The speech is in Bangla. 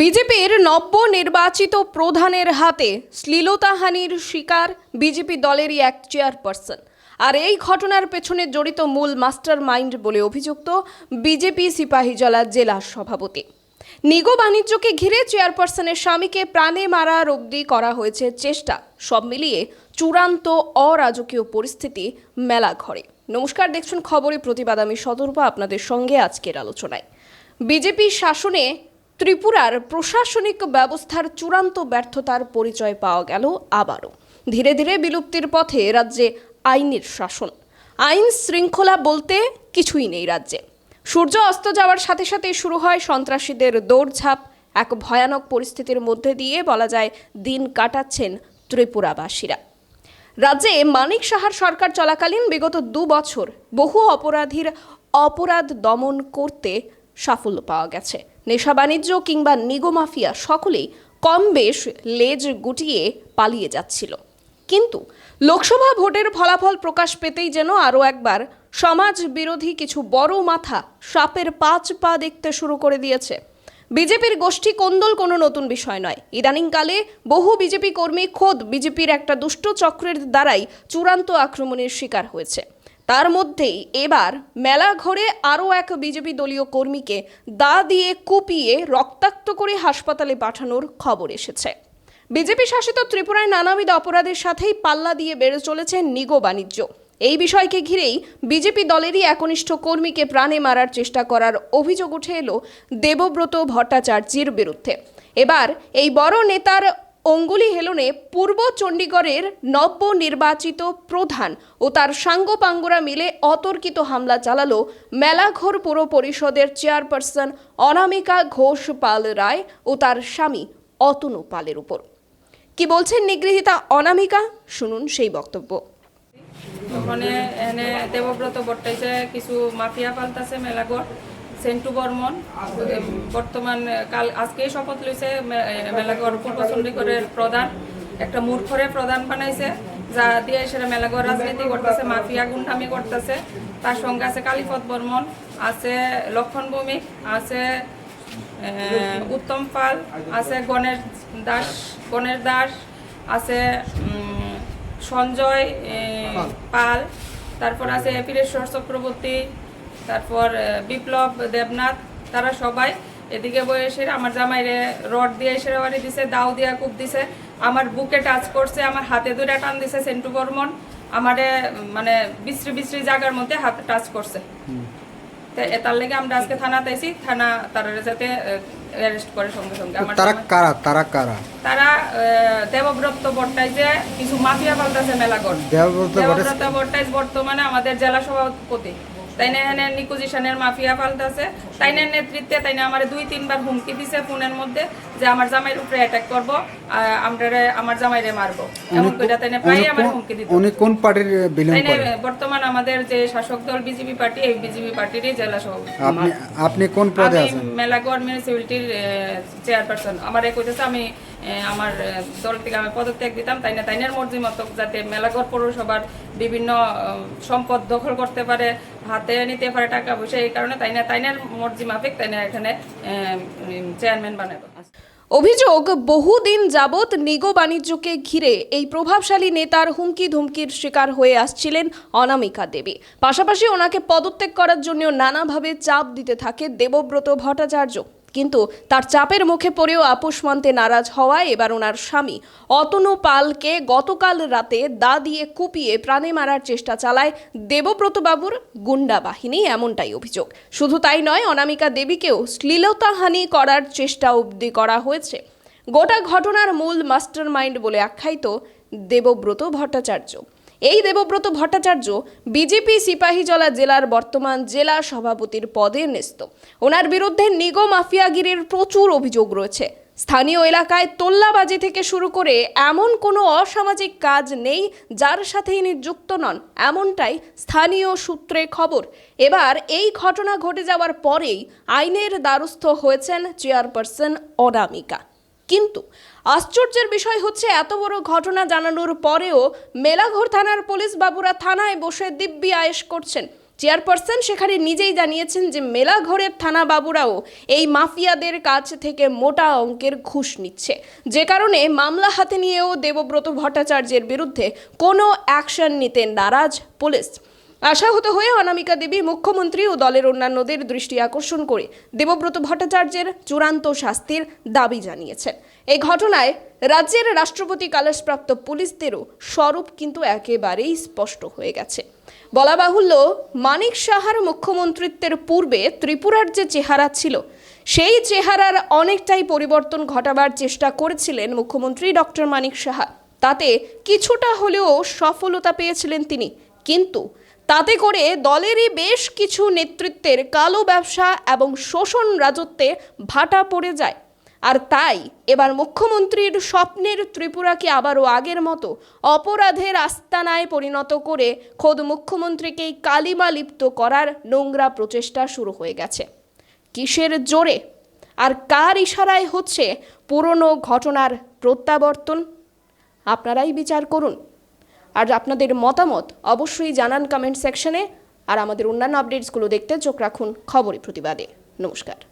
বিজেপির নবনির্বাচিত প্রধানের হাতে শ্লীলতাহানির শিকার বিজেপি দলেরই এক চেয়ারপারসন। আর এই ঘটনার পেছনে জড়িত মূল মাস্টার মাইন্ড বলে অভিযুক্ত বিজেপি সিপাহীজলা জেলা সভাপতি। নিগো বাণিজ্যকে ঘিরে চেয়ারপারসনের স্বামীকে প্রাণে মারার অবধি করা হয়েছে চেষ্টা। সব মিলিয়ে চূড়ান্ত অরাজকীয় পরিস্থিতি মেলা ঘরে। নমস্কার, দেখছেন খবরে প্রতিবাদ। আমি সদর্পা আপনাদের সঙ্গে আজকের আলোচনায়। বিজেপি শাসনে ত্রিপুরার প্রশাসনিক ব্যবস্থার চূড়ান্ত ব্যর্থতার পরিচয় পাওয়া গেল আবারও। ধীরে ধীরে বিলুপ্তির পথে রাজ্যে আইনের শাসন। আইন শৃঙ্খলা বলতে কিছুই নেই রাজ্যে। সূর্য অস্ত যাওয়ার সাথে সাথে শুরু হয় সন্ত্রাসীদের দৌড়ঝাঁপ। এক ভয়ানক পরিস্থিতির মধ্যে দিয়ে বলা যায় দিন কাটাচ্ছেন ত্রিপুরাবাসীরা। রাজ্যে মানিক সাহার সরকার চলাকালীন বিগত দু বছর বহু অপরাধীর অপরাধ দমন করতে সাফল্য পাওয়া গেছে। নেশা বাণিজ্য কিংবা নিগো মাফিয়া সকলেই কম বেশ লেজ গুটিয়ে পালিয়ে যাচ্ছিল। কিন্তু লোকসভা ভোটের ফলাফল প্রকাশ পেতেই যেন আরও একবার সমাজ বিরোধী কিছু বড় মাথা সাপের পাঁচ পা দেখতে শুরু করে দিয়েছে। বিজেপির গোষ্ঠী কোন্দল কোনো নতুন বিষয় নয়। ইদানিংকালে বহু বিজেপি কর্মী খোদ বিজেপির একটা দুষ্ট চক্রের দ্বারাই চূড়ান্ত আক্রমণের শিকার হয়েছে। তার মধ্যেই এবার মেলা ঘরে আরও এক বিজেপি দলীয় কর্মীকে দা দিয়ে কুপিয়ে রক্তাক্ত করে হাসপাতালে পাঠানোর খবর এসেছে। বিজেপি শাসিত ত্রিপুরায় নানাবিধ অপরাধের সাথেই পাল্লা দিয়ে বেড়ে চলেছে নিগো বাণিজ্য। এই বিষয়কে ঘিরেই বিজেপি দলেরই একনিষ্ঠ কর্মীকে প্রাণে মারার চেষ্টা করার অভিযোগ উঠে এলো দেবব্রত ভট্টাচার্যের বিরুদ্ধে। এবার এই বড় নেতার অঙ্গুলি হেলনে পূর্ব চণ্ডীগড়ের নবনির্বাচিত প্রধান ও তার সাঙ্গপাঙ্গরা মিলে অতর্কিত হামলা চালালো মেলাঘর পুর পরিষদের চেয়ারপারসন অনামিকা ঘোষ পাল রায় ও তার স্বামী অতনু পালের উপর। কি বলছেন নিগৃহীতা অনামিকা? শুনুন সেই বক্তব্য। ওখানে এনে দেবব্রত বট্টাইছে কিছু মাফিয়া পাল্টাছে মেলাগড় সেন্টু বর্মন বর্তমান কাল আজকেই শপথ লইছে মেলাগড় পূর্ব চণ্ডীগড়ের প্রধান একটা মূর্খরে প্রধান বানাইছে যা দিয়ে সেটা মেলাগড় রাজনীতি করতেছে মাফিয়া গুন্ডামি করতেছে তার সঙ্গে আছে কালীপদ বর্মন আছে লক্ষণ ভৌমিক আছে উত্তম পাল আছে গণেশ দাস গণেশ দাস আছে সঞ্জয় পাল। তারপর আছে পীরেশ্বর চক্রবর্তী তারপর বিপ্লব দেবনাথ তারা সবাই এদিকে বয়সের আমার জামাইরে রড দিয়ে এসে বাড়ি দিছে দাও দিয়া কূপ দিছে। আমার বুকে টাচ করছে আমার হাতে দুইটা টান দিছে সেন্টু বর্মন। আমারে মানে বিশ্রী বিশ্রী জায়গার মধ্যে হাতে টাচ করছে। তার লেগে আমরা আজকে থানাতে আইছি থানা তারা যাতে অ্যারেস্ট করে সঙ্গে সঙ্গে। আমার তারা কারা তারা কারা? তারা দেবব্রত বট্টাই কিছু মাফিয়া পাল্টাছে মেলাগড় দেবব্রত বট্টাই বর্তমানে আমাদের জেলা সভাপতি। তাই না এখানে নিকুজিশনের মাফিয়া পাল্টাছে তাই না নেতৃত্বে তাই না আমার দুই তিনবার হুমকি দিছে ফোনের মধ্যে যে আমার জামাইয়ের উপরে অ্যাটাক করব আমরা আমার জামাইরে মারবো। এমন করে তাই না প্রায় আমার হুমকি দিত। উনি কোন পার্টির বিলং না বর্তমান আমাদের যে শাসক দল বিজেপি পার্টি এই বিজেপি পার্টিরই জেলা সভাপতি। আপনি আপনি কোন পদে আছেন? আমি মেলাগড় মিউনিসিপ্যালিটির চেয়ারপারসন আমার কইতেছে আমি আমার দল থেকে আমি পদত্যাগ দিতাম তাই না তাইনের মর্জি মতো যাতে মেলাগড় পৌরসভার বিভিন্ন সম্পদ দখল করতে পারে হাতে নিতে পারে টাকা পয়সা এই কারণে তাই না তাইনের মাফিক, তাই এখানে চেয়ারম্যান বানাবো। অভিযোগ, বহুদিন যাবৎ নিগো বাণিজ্যকে ঘিরে এই প্রভাবশালী নেতার হুমকি ধুমকির শিকার হয়ে আসছিলেন অনামিকা দেবী। পাশাপাশি ওনাকে পদত্যাগ করার জন্য নানাভাবে চাপ দিতে থাকে দেবব্রত ভট্টাচার্য। কিন্তু তার চাপের মুখে পড়েও আপোষ মানতে নারাজ হওয়ায় এবার ওনার স্বামী অতনু পালকে গতকাল রাতে দা দিয়ে কুপিয়ে প্রাণে মারার চেষ্টা চালায় দেবব্রত বাবুর গুন্ডা বাহিনী, এমনটাই অভিযোগ। শুধু তাই নয়, অনামিকা দেবীকেও শ্লীলতাহানি করার চেষ্টা অবধি করা হয়েছে। গোটা ঘটনার মূল মাস্টার মাইন্ড বলে আখ্যায়িত দেবব্রত ভট্টাচার্য। এই দেবব্রত ভট্টাচার্য বিজেপি সিপাহীজলা জেলার বর্তমান জেলা সভাপতির পদে ন্যস্ত। ওনার বিরুদ্ধে নিগো মাফিয়াগিরির প্রচুর অভিযোগ রয়েছে। স্থানীয় এলাকায় তোল্লাবাজি থেকে শুরু করে এমন কোনো অসামাজিক কাজ নেই যার সাথে ইনি যুক্ত নন, এমনটাই স্থানীয় সূত্রে খবর। এবার এই ঘটনা ঘটে যাওয়ার পরেই আইনের দ্বারস্থ হয়েছেন চেয়ারপারসন অনামিকা। কিন্তু আশ্চর্যের বিষয় হচ্ছে, এত বড় ঘটনা জানানোর পরেও মেলাঘর থানার পুলিশ বাবুরা থানায় বসে দিব্যি আয়েশ করছেন। চেয়ারপারসন সেখানে নিজেই জানিয়েছেন যে, মেলাঘরের থানা বাবুরাও এই মাফিয়াদের কাছ থেকে মোটা অঙ্কের ঘুষ নিচ্ছে। যে কারণে মামলা হাতে নিয়েও দেবব্রত ভট্টাচার্যের বিরুদ্ধে কোনো অ্যাকশন নিতে নারাজ পুলিশ। আশাহত হয়ে অনামিকা দেবী মুখ্যমন্ত্রী ও দলের অন্যান্যদের দৃষ্টি আকর্ষণ করে দেবব্রত ভট্টাচার্যের চূড়ান্ত শাস্তির দাবি জানিয়েছেন। এই ঘটনায় রাজ্যের রাষ্ট্রপতি কালেশপ্রাপ্ত পুলিশদেরও স্বরূপ কিন্তু একেবারেই স্পষ্ট হয়ে গেছে। বলা বাহুল্য, মানিক সাহার মুখ্যমন্ত্রিত্বের পূর্বে ত্রিপুরার যে চেহারা ছিল, সেই চেহারার অনেকটাই পরিবর্তন ঘটাবার চেষ্টা করেছিলেন মুখ্যমন্ত্রী ডক্টর মানিক সাহা। তাতে কিছুটা হলেও সফলতা পেয়েছিলেন তিনি। কিন্তু তাতে করে দলেরই বেশ কিছু নেতৃত্বের কালো ব্যবসা এবং শোষণ রাজত্বে ভাটা পড়ে যায়। আর তাই এবার মুখ্যমন্ত্রীর স্বপ্নের ত্রিপুরাকে আবারও আগের মতো অপরাধের আস্তানায় পরিণত করে খোদ মুখ্যমন্ত্রীকেই কালিমা লিপ্ত করার নোংরা প্রচেষ্টা শুরু হয়ে গেছে। কিসের জোরে? আর কার ইশারায় হচ্ছে পুরনো ঘটনার প্রত্যাবর্তন? আপনারাই বিচার করুন। আর আপনাদের মতামত অবশ্যই জানান কমেন্ট সেকশনে আর আমাদের অন্যান্য আপডেটসগুলো দেখতে চোখ রাখুন খবরে প্রতিবাদে। নমস্কার।